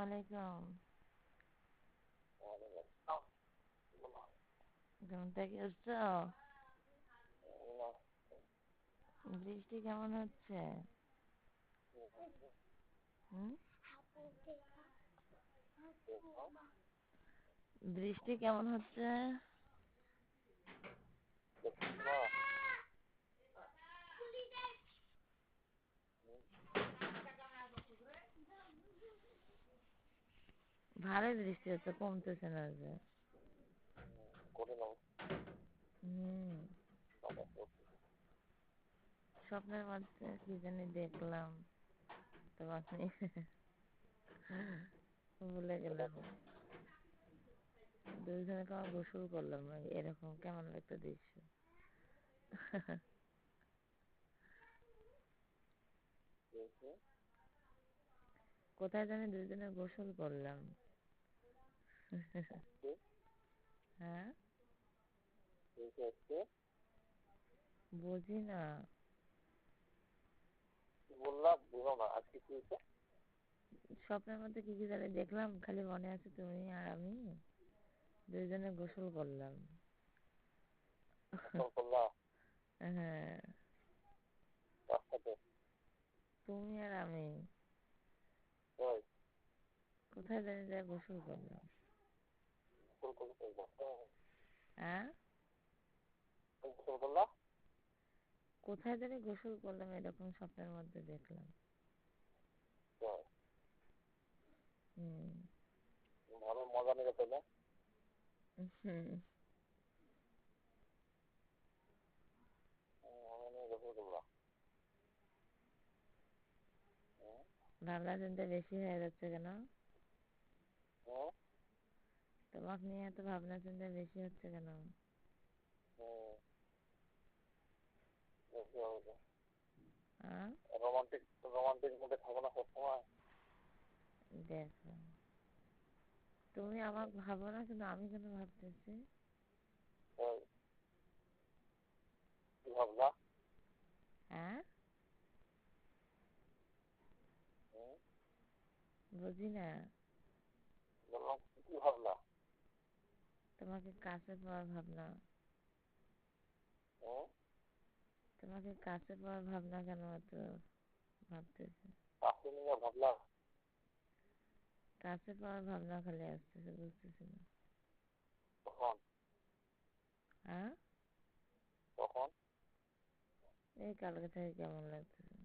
আলাইকুম। ঘুম থেকে বৃষ্টি কেমন হচ্ছে? বৃষ্টি কেমন হচ্ছে? ভালোই বৃষ্টি হচ্ছে কমতেছে না যে। হুম। স্বপ্নের মধ্যে কি জানি দেখলাম তোমাকে ভুলে গেলাম। দুইজনে কেমন গোসল করলাম এরকম কেমন একটা দৃশ্য। কোথায় জানি দুইজনে গোসল করলাম। হ্যাঁ? বুঝি না। স্বপ্নের মধ্যে কি কি জানি দেখলাম? খালি মনে আছে তুমি আর আমি। দুইজনে গোসল করলাম। হ্যাঁ। তুমি আর আমি। কোথায় জানি যায় গোসল করলাম গোসল করে করব হ্যাঁ গোসল করলা কোথায় জানি গোসল করলাম এরকম স্বপ্নের মধ্যে দেখলাম। হুম। মজা নিয়ে পেলে হুম। ভাবনা চিন্তা বেশি হয়ে যাচ্ছে কেন? তোমাকে নিয়ে এত ভাবনা চিন্তা বেশি হচ্ছে কেন? থাকো না সবসময়। দেখো। তুমি আমাকে ভাবো না কিন্তু আমি কেন ভাবতেছি? কি ভাবলা? হ্যাঁ? বুঝি না। বললাম কি ভাবলা? তোমাকে কাছে পাওয়ার ভাবনা। তোমাকে কাছে পাওয়ার ভাবনা কেন এত ভাবতেছে? কাছে কাছে পাওয়ার ভাবনা খালি আসতেছে বুঝতেছি না। হ্যাঁ? এই কালকে থেকে কেমন লাগতেছে?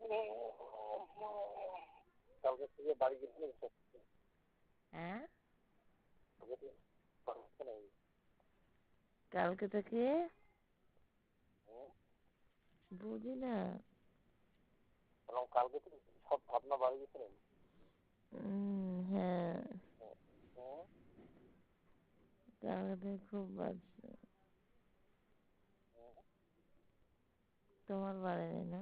কালকে থেকে বাড়ি গেছিলে হ্যাঁ? কালকে থেকে বাড়ি গেছে নাকি? কালকে থেকে? বুঝি না। কালকে থেকে সব ভাবনা বাড়ি হ্যাঁ। কালকে খুব হুম, তোমার বাড়েনি না?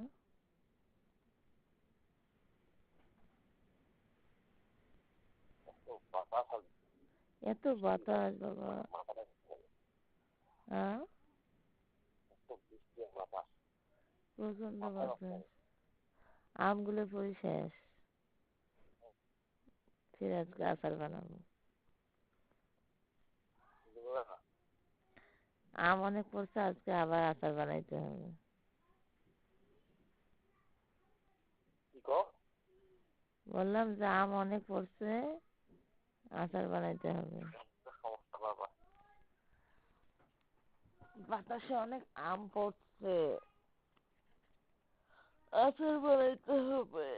এত বাতাস বাবা। হ্যাঁ? প্রচণ্ড বাতাস। আমগুলো পরি শেষ। ফির আজকে আচার বানাবো। আম অনেক পড়ছে আজকে আবার আচার বানাইতে হবে। বললাম যে আম অনেক পড়ছে। আচার বানাইতে হবে। বাতাসে অনেক আম পড়ছে। আচার বানাইতে হবে।